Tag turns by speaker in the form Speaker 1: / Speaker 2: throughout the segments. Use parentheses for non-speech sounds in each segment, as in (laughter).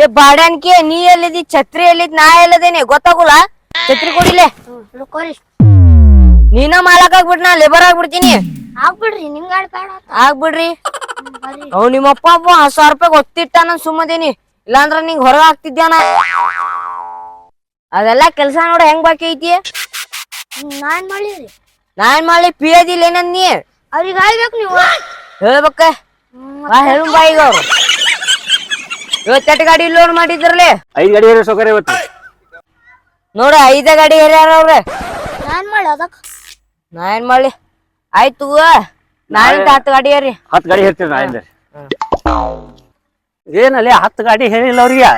Speaker 1: ಏ ಬಾಡ್ಯಾನ್ಕೆ ನೀ ಎಲ್ಲಿದಿ? ಛತ್ರಿ ಎಲ್ಲಿದ್ ನಾ ಎಲ್ಲದೇನೆ? ಗೊತ್ತಾಗುಲ್ಲ? ಛತ್ರಿ ಕೊಡಿಲೆ ನೀನ ಮಾಲಕ್ ಆಗ್ಬಿಟ್ ನಾ ಲೇಬರ್ ಆಗ್ಬಿಡ್ತೀನಿ.
Speaker 2: ಆಗ್ಬಿಡ್ರಿ ನಿಮ್ಗ ಬೇಡ
Speaker 1: ಆಗ್ಬಿಡ್ರಿ. ಅವ್ ನಿಮ್ಮಪ್ಪ ಅಪ್ಪ ಹತ್ತು ಸಾವಿರ ರೂಪಾಯಿ ಗೊತ್ತಿಟ್ಟ ನಾನು ಸುಮ್ಮದೀನಿ. ಇಲ್ಲಾಂದ್ರ ನಿಂಗ್ ಹೊರಗ ಹಾಕ್ತಿದ್ಯಾನ ಅದೆಲ್ಲ ಕೆಲ್ಸ ನೋಡ ಹೆಂಗ್ ಬಾಕಿ ಐತಿ?
Speaker 2: ನಾನ್ ನಾ
Speaker 1: ನಾನ್ ಮಾಡಿ ಮಾಡ್ಲಿ ಪಿ ಅದಿಲ್ಲ ನೀ
Speaker 2: ಅವ್ರಿಗೆ ಹೇಳ್ಬೇಕು ನೀವು.
Speaker 1: ಹೇಳ್ಬೇಕ. ಹೇಳು ಬಾಯಿಗ ಅವ್ರು. ಇವತ್ತೆಟ್ಟು ಗಾಡಿ ಲೋಡ್ ಮಾಡಿದ್ರಲೆ
Speaker 3: ಐದು ಗಾಡಿ ಏರಿ ಸೌಕರ್ಯ ಇವತ್ತು.
Speaker 1: ನೋಡ ಐದ ಗಾಡಿ ಹೇಳ್ಯಾರ ಅವ್ರೆ.
Speaker 2: ನಾ ಏನ್ ಮಾಡಿ ಅದಕ್
Speaker 1: ನಾ ಏನ್ ಮಾಡ್ಲಿ? ಆಯ್ತು ನಾಳಿಂದ ಹತ್ತು ಗಾಡಿ ಏರಿ.
Speaker 3: ಹತ್ತು ಗಾಡಿ ಹೇಳ್ತೀರಿ ನಾ ಹಿಂದೆ. ಏನಲ್ಲಿ ಹತ್ತು ಗಾಡಿ ಹೇಳಿಲ್ಲ ಅವ್ರಿಗೆ?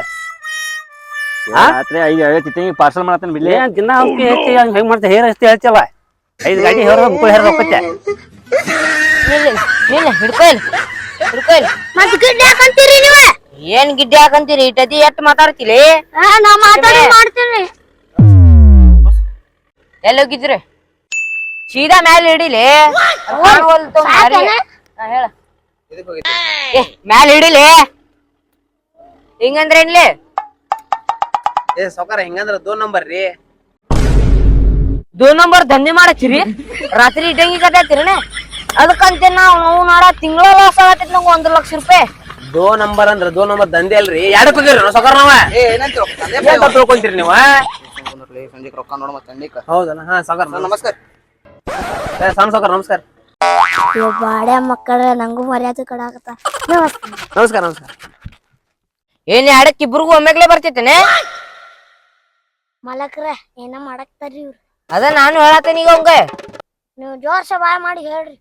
Speaker 3: ರಾತ್ರಿ ಐದು ಐವತ್ತು ತಿಂಗಿ ಪಾರ್ಸಲ್ ಮಾಡತ್ತೇನೆ ಬಿಲ್ಲಿ ಏನ್ ದಿನ ಅವ್ಕೆ ಹೆಚ್ಚಿ ಹಂಗೆ ಹೆಂಗ್ ಮಾಡ್ತಾ ಹೇರ್ ಅಷ್ಟೇ ಹೇಳ್ತಲ್ಲ ಐದು ಗಾಡಿ ಹೇರ ಮುಕ್ಕಳು ಹೇರ ಹೋಗತ್ತೆ
Speaker 1: ನಿಲ್ಲ ನಿಲ್ಲ ಹಿಡ್ಕೊ ಇಲ್ಲಿ ಹಿಡ್ಕೊ ಇಲ್ಲಿ.
Speaker 2: ಮತ್ ಗಿಡ್ ಯಾಕಂತೀರಿ ನೀವ?
Speaker 1: ಏನ್ ಗಿಡ್ಡೆ ಹಾಕಂತೀರಿ? ಇಟ್ಟದಿ ಎಟ್ ಮಾತಾಡ್ತಿಲಿ
Speaker 2: ಆ, ನಾ ಮಾತಾಡಿ ಮಾಡ್ತೀನಿ.
Speaker 1: ಎಲ್ಲಿ ಹೋಗಿದ್ರಿ? ಸೀದಾ ಮ್ಯಾಲ ಹಿಡಿಲಿ? ಹೇಳ. ಏ ಮ್ಯಾಲ ಹಿಡಿಲಿ? ಹಿಂಗಂದ್ರೆ ಏನ್ಲಿ?
Speaker 4: ಏ ಹಿಂಗಂದ್ರ ದೋ ನಂಬರ್ ರೀ.
Speaker 1: ದೋ ನಂಬರ್ ದಂಧೆ ಮಾಡತ್ತೀರಿ? ರಾತ್ರಿ ಇಟ್ಟಂಗಿ ಕಟ್ಟಾತಿರನೆ ಅದಕ್ಕಂತೆ ನಾವು ನಾವು ನಾಡ ತಿಂಗಳ ಲಾಸ್ ಆಗತ್ತೈತಿ ನಂಗೆ ಒಂದು ಲಕ್ಷ ರೂಪಾಯಿ.
Speaker 4: ದೋ ನಂಬರ್ ಅಂದ್ರ ದೋ ನಂಬರ್ ದಂಧೆ ಅಲ್ರಿ. ಎರಡು ನಾವು ಸಕರ್ ನಾವ?
Speaker 5: ಏ
Speaker 4: ಏನ್ ತಪ್ಪು ತಿಳ್ಕೊಂತೀರಿ ನೀವು
Speaker 5: ರೊಕ್ಕ ನೋಡ ಮತ್ತೆ
Speaker 4: ಹೌದಲ್ಲ? ಹಾ ಸಕರ್
Speaker 5: ನಮಸ್ಕಾರ.
Speaker 4: ಏ ಸಣ್ಣ ಸಕರ್ ನಮಸ್ಕಾರ.
Speaker 2: ಬಾಡೆ ಮಕ್ಕಳ ನಂಗೂ ಮರ್ಯಾದೆ ಕೊಡಾಕತ್ತ.
Speaker 4: ನಮಸ್ಕಾರ ನಮಸ್ಕಾರ.
Speaker 1: ಏನ್ ಯಾಡಕ್ ಇಬ್ರಿಗೂ ಒಮ್ಮೆಗ್ಲೆ ಬರ್ತೈತೇನೆ
Speaker 2: ಮಲಕ್ರ ಏನ ಮಾಡಕ್ತಾರಿ ಇವ್ರು?
Speaker 1: ಅದ ನಾನು ಹೇಳತ್ತೇನೆ ಈಗ ಅವಂಗ.
Speaker 2: ನೀವು ಜೋರ್ಸ ಬಾಯ್ ಮಾಡಿ ಹೇಳ್ರಿ.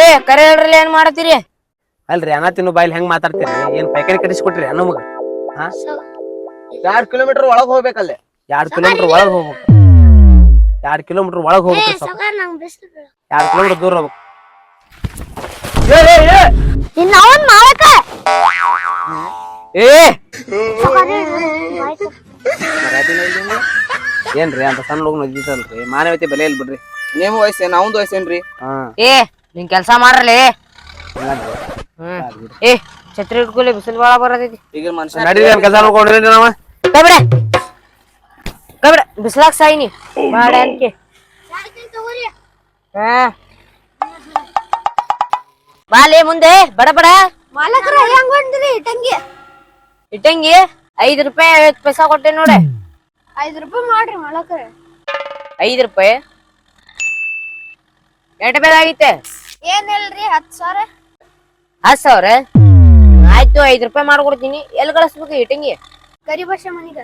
Speaker 1: ಏ ಕರೆ ಹೇಳ್ರಿ ಏನ್ ಮಾಡತ್ತೀರಿ?
Speaker 4: ಅಲ್ರಿ ಅನ್ನ ತಿನ್ನು ಬಾಯಿಲ್ ಹೆಂಗ್ ಮಾತಾಡ್ತೀರಿ? ಏನ್ ಪೈಕರಿ ಕಟ್ಟಿಸ್ಕೊಟ್ರಿ ನಮಗ
Speaker 5: ಎರಡ್ ಕಿಲೋಮೀಟರ್ ಒಳಗ್ ಹೋಗ್ಬೇಕಲ್ಲೇ?
Speaker 4: ಎರಡ್ ಕಿಲೋಮೀಟರ್ ಒಳಗ್ ಹೋಗ್ಬೇಕು. ಎರಡ್ ಕಿಲೋಮೀಟರ್ ಒಳಗ್ ಹೋಗ್ಬೇಕು ಎರಡ್ ಕಿಲೋಮೀಟರ್ ದೂರ ಹೋಗ್ಬೇಕು. ಏನ್ರಿ ಅಂತ ಸಣ್ಣ ಹುಡುಗ ನದಿತಲ್ರಿ ಮಾನವತೆ ಬೆಲೆ ಇಲ್ಲ ಬಿಡ್ರಿ
Speaker 5: ನೀವು ವಯಸ್ಸೇನ್ ಅವಂದ್ ವಯಸ್ಸೇನ್ರಿ?
Speaker 1: ಏ ನಿನ್ ಕೆಲ್ಸ ಮಾಡ್ರಲಿ?
Speaker 4: ಹಂಗಂದ್ರಿ.
Speaker 1: ಹ್ಮ್ ಏ ಛತ್ರಿ ಹಿಡ್ಕೊಲಿ ಬಿಸಿಲು ಬಾಳ ಬರತೈತಿ.
Speaker 5: ಈಗ ಮನುಷ್ಯ
Speaker 4: ನಡೀರಿ ಏನ್ ಕೆಲಸ ನೋಡ್ಕೊಂಡ್ರಿ ನಾವ
Speaker 1: ಕಬ್ರೆ ಕಬ್ರೆ ಬಿಸಿಲಾಗ ಸಾಯಿನಿ ಬಾಡ ಅನ್ಕೆ ಹಾ. ಬಾಲೆ ಮುಂದೆ ಬಡ ಬಡ.
Speaker 2: ಮಾಲಕ್ರ ಹೆಂಗ್ ಬಂದ್ರಿ ಇಟ್ಟಂಗಿ?
Speaker 1: ಇಟ್ಟಂಗಿ ಐದ್ ರೂಪಾಯಿ ಐವತ್ ಪೈಸಾ ಕೊಟ್ಟೆ ನೋಡೆ.
Speaker 2: ಐದ್ ರೂಪಾಯಿ ಮಾಡ್ರಿ ಮಾಲಕ್ರ.
Speaker 1: ಐದ್ ರೂಪಾಯಿ. ಎಂಟ ಬೇಕಾಗಿತ್ತೆ
Speaker 2: ಏನಿಲ್ರಿ ಹತ್ತು ಸಾವಿರ?
Speaker 1: ಹತ್ತು ಸಾವಿರ ಆಯ್ತು ಐದ್ ರೂಪಾಯಿ ಮಾಡ್ಕೊಡ್ತೀನಿ. ಎಲ್ಲಿ ಕಳಿಸ್ಬೇಕು ಇಟ್ಟಂಗಿ
Speaker 2: ಕರಿ ಭಾಷೆ ಮನಿಗ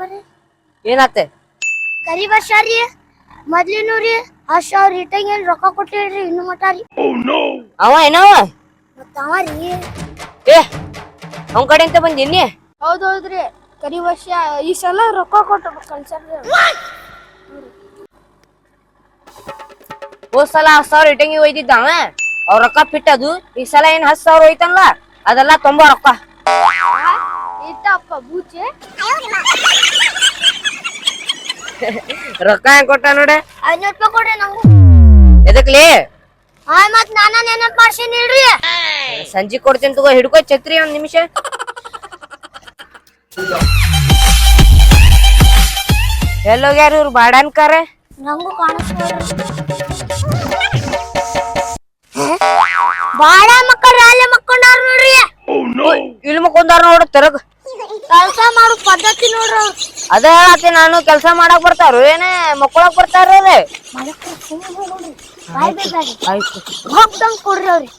Speaker 2: ಬರ್ರಿ.
Speaker 1: ಏನಾತೆ
Speaker 2: ಕರಿ ಭಾಷ ರೀ ಮೊದ್ಲಿನೂ ರೀ ಹತ್ತು ಸಾವಿರ ಇಟ್ಟಂಗಿ ಏನ್ ರೊಕ್ಕ ಕೊಟ್ಟಿಲ್ರಿ ಇನ್ನು ಮಟ ರೀ.
Speaker 1: ಅವ ಏನವ
Speaker 2: ಮತ್ತ ಅವ ರೀ.
Speaker 1: ಏ ಅವನ್ ಕಡೆ ಅಂತ ಬಂದಿನಿ
Speaker 2: ಹೌದೌದ್ರಿ ಕರಿ ವರ್ಷ ಈ ಸಲ ರೊಕ್ಕ ಕೊಟ್ಟು ಕಳ್ಸ್ಯಾರ್ರಿ
Speaker 1: ಹೋದ್ ಸಲ ಹತ್ತು ಸಾವಿರ ಇಟ್ಟಂಗಿ ಒಯ್ದಿದ್ದ ಅವ ಅವ್ರ ರೊಕ್ಕ ಫಿಟ್ಟದು ಈ ಸಲ ಏನ್ ಹತ್ತು ಸಾವಿರ ಹೋಯ್ತಲ್ಲ ಅದೆಲ್ಲ ತೊಂಬ ರೊಕ್ಕ.
Speaker 2: ಬೂಚೆ (laughs)
Speaker 1: ರೊಕ್ಕ ಹೆಂಗ್ ಕೊಟ್ಟ ನೋಡೆ?
Speaker 2: ಐನೂರು ರೂಪಾಯಿ ಕೊಡ್ರಿ ನಂಗೂ.
Speaker 1: ಎದಕ್ಲಿ
Speaker 2: ಮತ್ ನಾನ ನೆನಪ್
Speaker 1: ಸಂಜೆ ಕೊಡ್ತೀನಿ ತಗೋ ಹಿಡ್ಕೋ ಛತ್ರಿ ಒಂದ್ ನಿಮಿಷ. (laughs) ಎಲ್ಲೋಗ್ಯಾರ ಇವ್ರು ಬಾಡನ್ಕಾರ?
Speaker 2: ನಂಗೂ ಕಾಣಿಸ್ತಾರೆ ಬಾಳ ಮಕ್ಕಳು ರಾಲೆ ಮಕ್ಕೊಂಡಾರ ನೋಡ್ರಿ.
Speaker 1: ಇಲ್ಲಿ ಮಕ್ಕೊಂಡಾರ ನೋಡ್ರಿ ತಿರಗ.
Speaker 2: ಕೆಲಸ ಮಾಡೋ ಪದ್ಧತಿ ನೋಡ್ರಿ ಅವ್ರು.
Speaker 1: ಅದ ಹೇಳತ್ತಿ ನಾನು ಕೆಲಸ ಮಾಡಕ್ ಬರ್ತಾರ ಏನೇ ಮಕ್ಕೊಳಕ್ ಬರ್ತಾರ ಆಯ್ತು.
Speaker 2: ಹೋಗ್ದಂಗ್ ಕೊಡ್ರಿ ಅವ್ರಿ.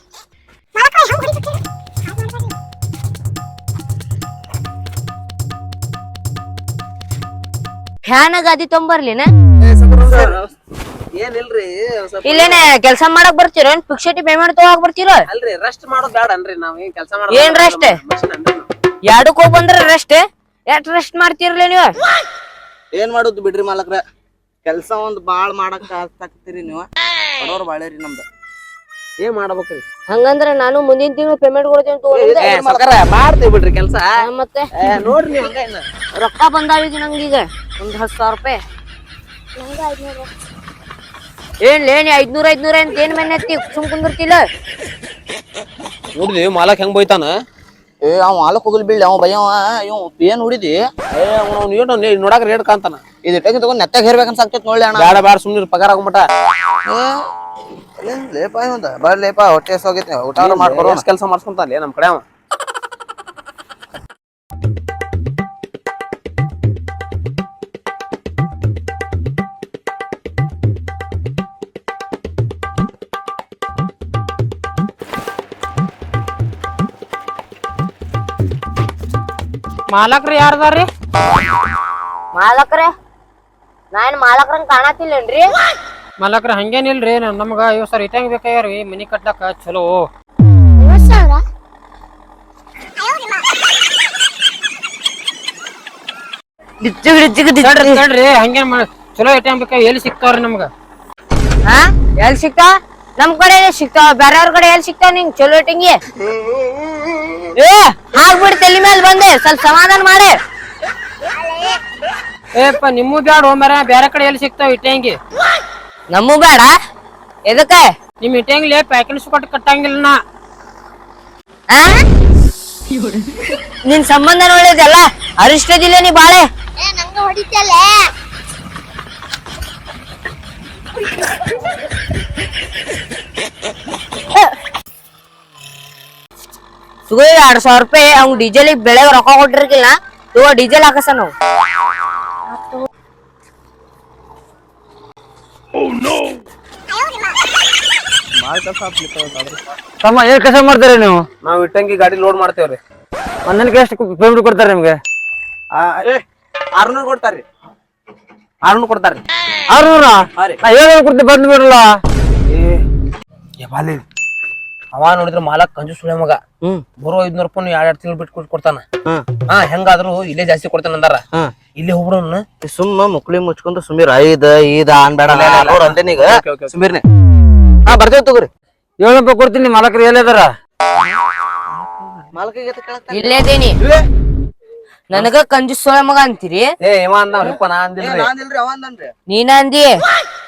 Speaker 1: ಫ್ಯಾನ್ ಗಾದಿ ತೊಂಬರ್ಲಿನ?
Speaker 4: ಏನಿಲ್ರಿ
Speaker 1: ಇಲ್ಲೇನೆ ಕೆಲಸ ಮಾಡಕ್ ಬರ್ತೀರ ಏನ್ ಫಿಕ್ಸೆಟಿ ಪೇಮೆಂಟ್ ತಗೋಕ್ ಬರ್ತೀರ?
Speaker 4: ಅಲ್ರಿ ರೆಸ್ಟ್ ಮಾಡೋದ್ ಬೇಡ ಅನ್ರಿ ನಾವ್ ಏನ್ ಕೆಲಸ
Speaker 1: ಏನ್ rest? ಎರಡಕ್ ಹೋಗ್ ಬಂದ್ರ ರೆಸ್ಟ್ ಎಷ್ಟ್ ರೆಸ್ಟ್ ಮಾಡ್ತಿರ್ಲಿ ನೀವು?
Speaker 5: ಏನ್ ಮಾಡುದು ಬಿಡ್ರಿ ಮಾಲಕ್ರ? ಕೆಲ್ಸ ಒಂದ್ ಬಾಳ್ ಮಾಡಕ್ ಆಗ್ತಾಕ್ತಿರಿ ನೀವು. ಬಡವ್ರ ಬಾಳೇರಿ ನಮ್ದು.
Speaker 4: ಏನ್ ಮಾಡ್ಬೇಕ್ರಿ?
Speaker 1: ಹಂಗಂದ್ರ ನಾನು ಮುಂದಿನ ತಿಂಗಳು ಪೇಮೆಂಟ್ ಕೊಡ್ತೀನಿ
Speaker 4: ಮಾಡ್ತೀವಿ ಬಿಡ್ರಿ ಕೆಲ್ಸ.
Speaker 1: ಮತ್ತೆ?
Speaker 4: ನೋಡ್ರಿ
Speaker 1: ರೊಕ್ಕ ಬಂದಾವಿದ್ ನಂಗೀಗ. ಒಂದ್ ಹತ್ತು ಸಾವಿರ ರೂಪಾಯಿ. ಏನ್ ಲೇನಿ ಐದ್ನೂರ ಐದ್ನೂರ ಅಂತ ಏನ್ ಮನೆ ಹತ್ತಿ? ಸುಮ್ ಕುಂದಿರ್ತಿಲ್ಲ?
Speaker 4: ನೋಡಿದಿ ಮಾಲಕ್ ಹೆಂಗ್ ಬೈತಾನ?
Speaker 5: ಏ ಅವ್ ಮಾಲಕ್ ಹೋಗಲ್ ಬೀಳ್ ಅವ್ ಭಯವ ಇವ್ ಏನ್ ಉಡಿದಿ
Speaker 4: ಏ ಅವ್ನು ಏನು ನೋಡಾಕ ರೇಟ್ ಕಾಂತಾನ
Speaker 5: ಇದು ಇಟ್ಟಂಗಿ ತಗೊಂಡ್ ನೆತ್ತಾಗ ಹೇರ್ಬೇಕಂತ ಆಗ್ತೈತಿ ನೋಡ್ಲಿ ಅಣ್ಣ
Speaker 4: ಬೇಡ ಬೇಡ ಸುಮ್ನಿರ್ ಪಗಾರ
Speaker 5: ಆಗ್ಬಿಟ್ಟ ಲೇಪ ಇವಂದ? ಬರ್ಲೇಪ ಹೊಟ್ಟೆ ಹೋಗೈತಿ ಊಟ ಮಾಡ್ಕೊರೋ
Speaker 4: ಕೆಲಸ ಮಾಡ್ಸ್ಕೊಂತಾನೆ ನಮ್ ಕಡೆ ಅವ?
Speaker 6: ಮಾಲಕ್ರಿ ಯಾರದಾರ್ರಿ?
Speaker 1: ಮಾಲಕ್ರೆ? ನಾನು ಮಾಲಕ್ರಂಗ್ ಕಾಣತಿಲ್ಲೇನ್ರಿ
Speaker 6: ಮಾಲಕ್ರ ಹಂಗೇನಿಲ್ರಿ ನಮ್- ನಮ್ಗ ಐವತ್ ಸಾವಿರ ಇಟ್ಟಂಗ್ ಬೇಕಾಗ್ಯಾರಿ ಮನಿ ಕಟ್ಲಕ್ಕ ಚಲೋ.
Speaker 2: ಐವತ್ ಸಾವಿರ
Speaker 1: ಡಿಚ್ಚಿಗ್ ಡಿಚ್ಚಿಗ್
Speaker 6: ತಡ್ರಿ ಹಂಗೇನ್ ಮಾಡ ಚಲೋ ಇಟ್ಟಂಗ್ ಬೇಕಾ ಎಲ್ಲಿ ಸಿಗ್ತಾವ್ರಿ ನಮ್ಗ?
Speaker 1: ಹಾ? ಎಲ್ ಸಿಗ್ತಾವ ನಮ್ ಕಡೆ ಸಿಗ್ತಾವ ಬೇರೆಯವ್ರ ಕಡೆ ಎಲ್ಲಿ ಸಿಗ್ತಾವ ನಿಂಗ್ ಚಲೋ ಟಿಂಗಿ. ಏ ಹಾಕ್ಬಿಡ್ ತಲೆ ಮೇಲೆ ಬಂದೆ ಸ್ವಲ್ಪ ಸಮಾಧಾನ ಮಾಡಿ.
Speaker 6: ಏಪ್ಪ ನಿಮ್ಮೂ ಬ್ಯಾಡ ಹೋಮರ ಬೇರೆ ಕಡೆ ಎಲ್ಲಿ ಸಿಗ್ತಾವ ಇಟ್ಟಂಗಿ
Speaker 1: ನಮ್ಮೂ ಬೇಡ ಎದಕ್ಕೆ?
Speaker 6: ನಿಮ್ ಇಟ್ಟಂಗಿಲಿ ಪ್ಯಾಕೆಟ್ಸ್ ಕೊಟ್ಟು ಕಟ್ಟಂಗಿಲ್ಲ ನಾ.
Speaker 1: ಆ? ನಿನ್ ಸಂಬಂಧ ಒಳ್ಳೇದಲ್ಲ ಅರಿಷ್ಟದಿಲ್ಲ ನೀ ಬಾಳೆ.
Speaker 2: ಏ ನಂಗ ಹೊಡಿತಲ್ಲ.
Speaker 1: ಸುಗೋ ಎರಡ್ ಸಾವಿರ ರೂಪಾಯಿ ಅವ್ನ್ ಡೀಸೆಲ್ ಬೆಳೆಗ್ ರೊಕ್ಕ ಕೊಟ್ಟಿರ್ಕಿಲ್ಲ. ತಗೋ ಡೀಸೆಲ್ ಹಾಕಸ ನಾವು.
Speaker 3: ತಮ್ಮ ಏನ್ ಕೆಲಸ ಮಾಡ್ತಾರೆ ನೀವು?
Speaker 4: ನಾವ್ ಇಟ್ಟಂಗಿ ಗಾಡಿ ಲೋಡ್ ಮಾಡ್ತೇವ್ರಿ
Speaker 3: ಒಂದನಕ್ಕೆ ಎಷ್ಟು ಪೇಮೆಂಟ್ ಕೊಡ್ತಾರೆ ನಿಮ್ಗೆ?
Speaker 5: ಆರ್ನೂರ್ ಕೊಡ್ತಾರ್ರಿ
Speaker 4: ಆರ್ನೂರ್ ಕೊಡ್ತಾರ್ರಿ
Speaker 3: ಆರ್ನೂರ? ನಾ ಏನೇನು ಕೊಡ್ತೀನಿ ಬಂದ್ ಬಿಡಲ್ಲ
Speaker 4: ಏ ಬಾಲಿ. ಅವ ನೋಡಿದ್ರ ಮಾಲಕ್ ಕಂಜು ಸುಳೆ ಮಗ. ಬರೋ ಐದ್ನೂರ್ ರೂಪಾಯಿ ಎರಡ್ ಎರಡ್ ತಿಂಗಳು ಬಿಟ್ಟು ಕೊಟ್ಟು ಕೊಡ್ತಾನ. ಹಾ. ಹೆಂಗಾದ್ರು ಇಲ್ಲೇ ಜಾಸ್ತಿ ಕೊಡ್ತಾನ ಅಂದಾರ. ಇಲ್ಲೇ ಹೋಗ್ಬಿಡೋಣ
Speaker 5: ಸುಮ್ಮ ಮುಕ್ಳಿ ಮುಚ್ಕೊಂಡು ಸುಮೀರ್ ಐದ ಐದ ಅನ್ಬೇಡ ಅವ್ರ ಅಂದೇನೀಗ. ಸುಮೀರ್ನೆ. ಹಾ ಬರ್ತೇವ್ ತಗೋರಿ.
Speaker 3: ಏಳು ರೂಪಾಯಿ ಕೊಡ್ತೀನಿ ಮಾಲಕರು ಎಲ್ಲದಾರ
Speaker 1: ಇಲ್ಲೇದೇನಿ ನನಗ ಕಂಜು ಸುಳೆ ಮಗ ಅಂತೀರಿ? ನೀನ ಅಂದಿ.